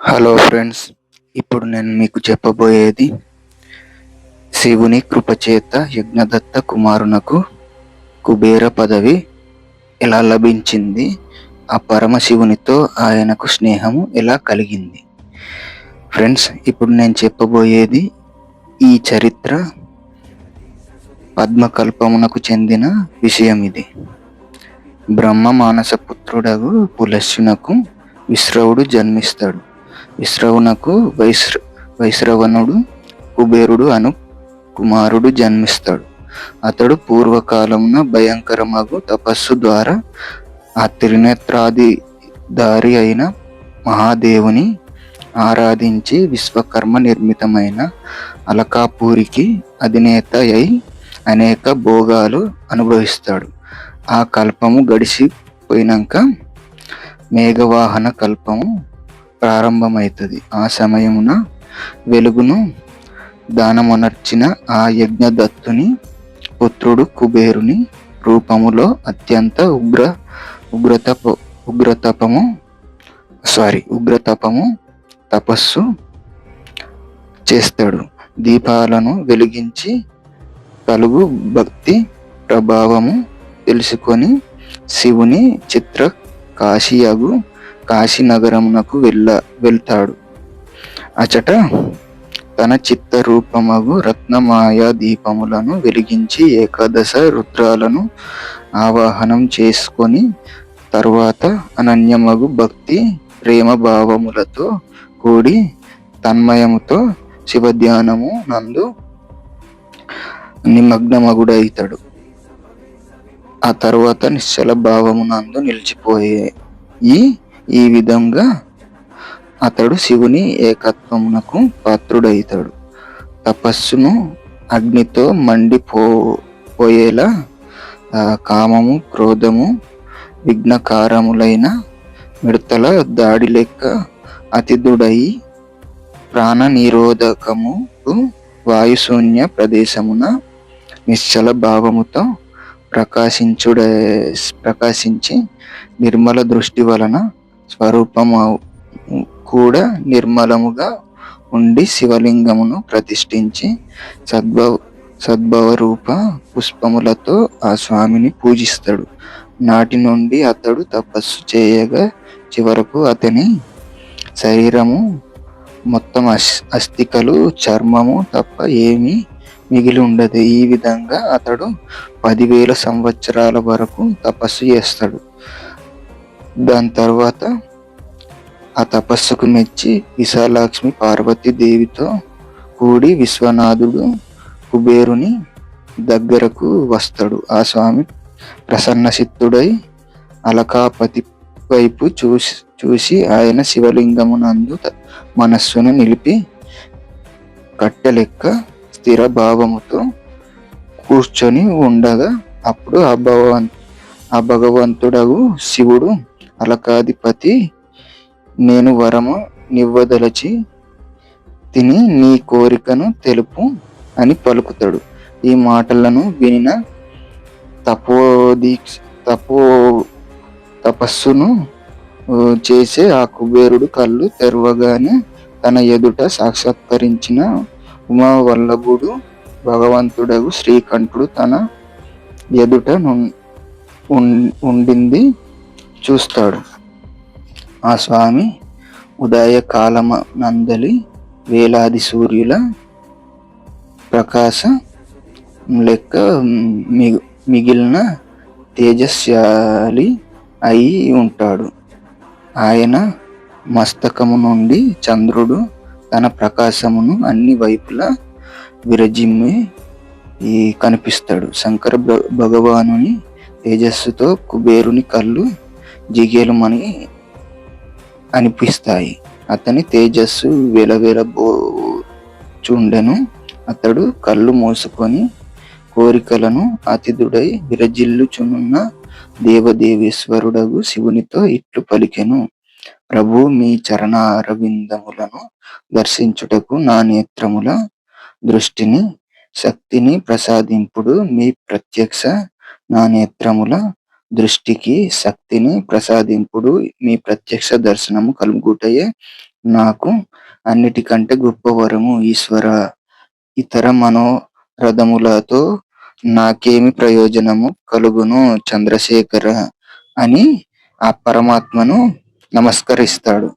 Hello friends ఇప్పుడు నేను మీకు చెప్పబోయేది శివుని కృపచేత యజ్ఞదత్త కుమారునకు కుబేర పదవి ఎలా లభించింది? ఆ పరమశివునితో ఆయనకు స్నేహము ఎలా కలిగింది? ఫ్రెండ్స్ ఇప్పుడు నేను చెప్పబోయేది ఈ చరిత్ర పద్మకల్పమునకు చెందిన విషయం ఇది. బ్రహ్మ మానస పుత్రుడగు పులస్యునకు విశ్రవుడు జన్మిస్తాడు. విశ్రవణకు వైశ్ర వైశ్రవణుడు కుబేరుడు అను కుమారుడు జన్మిస్తాడు. అతడు పూర్వకాలమున భయంకరమగు తపస్సు ద్వారా ఆ త్రినేత్రాది దారి అయిన మహాదేవుని ఆరాధించి విశ్వకర్మ నిర్మితమైన అలకాపూరికి అధినేత అయి అనేక భోగాలు అనుభవిస్తాడు. ఆ కల్పము గడిచిపోయినాక మేఘవాహన కల్పము ప్రారంభమవుతుంది ఆ సమయమున వెలుగును దానమునర్చిన ఆ యజ్ఞదత్తుని పుత్రుడు కుబేరుని రూపములో అత్యంత ఉగ్ర ఉగ్రతప ఉగ్రతపము సారీ ఉగ్రతపము తపస్సు చేస్తాడు. దీపాలను వెలిగించి కలుగు భక్తి ప్రభావము తెలుసుకొని శివుని చిత్ర కాశీయగు కాశీనగరమునకు వెళ్ళ వెళ్తాడు. అచట తన చిత్త రూపమగు రత్నమాయ దీపములను వెలిగించి ఏకాదశ రుద్రాలను ఆవాహనం చేసుకొని తరువాత అనన్యమగు భక్తి ప్రేమ భావములతో కూడి తన్మయముతో శివధ్యానము నందు నిమగ్నమగుడైతాడు. ఆ తర్వాత నిశ్చల భావము నందు నిలిచిపోయే ఈ ఈ విధంగా అతడు శివుని ఏకత్వమునకు పాత్రుడైతాడు. తపస్సును అగ్నితో మండిపో పోయేలా కామము క్రోధము విఘ్నకారములైన మిడతల దాడి లెక్క అతిథుడై ప్రాణ నిరోధకము వాయుశూన్య ప్రదేశమున నిశ్చల భావముతో ప్రకాశించుడే ప్రకాశించి నిర్మల దృష్టి వలన స్వరూపము కూడా నిర్మలముగా ఉండి శివలింగమును ప్రతిష్ఠించి సద్భవ సద్భవ రూప పుష్పములతో ఆ స్వామిని పూజిస్తాడు. నాటి నుండి అతడు తపస్సు చేయగా చివరకు అతని శరీరము మొత్తం అస్థికలు చర్మము తప్ప ఏమీ మిగిలి ఉండదు. ఈ విధంగా అతడు పదివేల సంవత్సరాల వరకు తపస్సు చేస్తాడు. దాని తర్వాత ఆ తపస్సుకు మెచ్చి విశాలాక్ష్మి పార్వతీదేవితో కూడి విశ్వనాథుడు కుబేరుని దగ్గరకు వస్తాడు. ఆ స్వామి ప్రసన్నసిత్తుడై అలకాపతి వైపు చూసి చూసి ఆయన శివలింగమునందు మనస్సును నిలిపి కట్టెలెక్క స్థిర భావముతో కూర్చొని ఉండగా అప్పుడు ఆ భగవన్ ఆ భగవంతుడగు శివుడు అలకాధిపతి నేను వరము నివ్వదలచి తిని నీ కోరికను తెలుపు అని పలుకుతాడు. ఈ మాటలను వినిన తపోదీక్ష తపో తపస్సును చేసే ఆ కుబేరుడు కళ్ళు తెరవగానే తన ఎదుట సాక్షాత్కరించిన ఉమావల్లభుడు భగవంతుడగు శ్రీకంఠుడు తన ఎదుట ఉండింది. చూస్తాడు. ఆ స్వామి ఉదయకాలమ నందలి వేలాది సూర్యుల ప్రకాశ లెక్క మిగిలిన తేజస్శాలి అయి ఉంటాడు. ఆయన మస్తకము నుండి చంద్రుడు తన ప్రకాశమును అన్ని వైపులా విరజిమ్మి కనిపిస్తాడు. శంకర భగవానుని తేజస్సుతో కుబేరుని కళ్ళు జిగేలుమని అనిపిస్తాయి. అతని తేజస్సు వెలవెలబోచుండెను. అతడు కళ్ళు మూసుకొని కోరికలను అతిథుడై విరజిల్లుచునున్న దేవదేవేశ్వరుడగు శివునితో ఇట్లు పలికెను. ప్రభు మీ చరణ అరవిందములను దర్శించుటకు నా నేత్రముల దృష్టిని శక్తిని ప్రసాదింపుడు మీ ప్రత్యక్ష నా నేత్రముల దృష్టికి శక్తిని ప్రసాదింపుడు మీ ప్రత్యక్ష దర్శనము కలుగుటయే నాకు అన్నిటికంటే గొప్ప వరము ఈశ్వర. ఇతర మనోరథములతో నాకేమి ప్రయోజనము కలుగును చంద్రశేఖర అని ఆ పరమాత్మను నమస్కరిస్తాడు.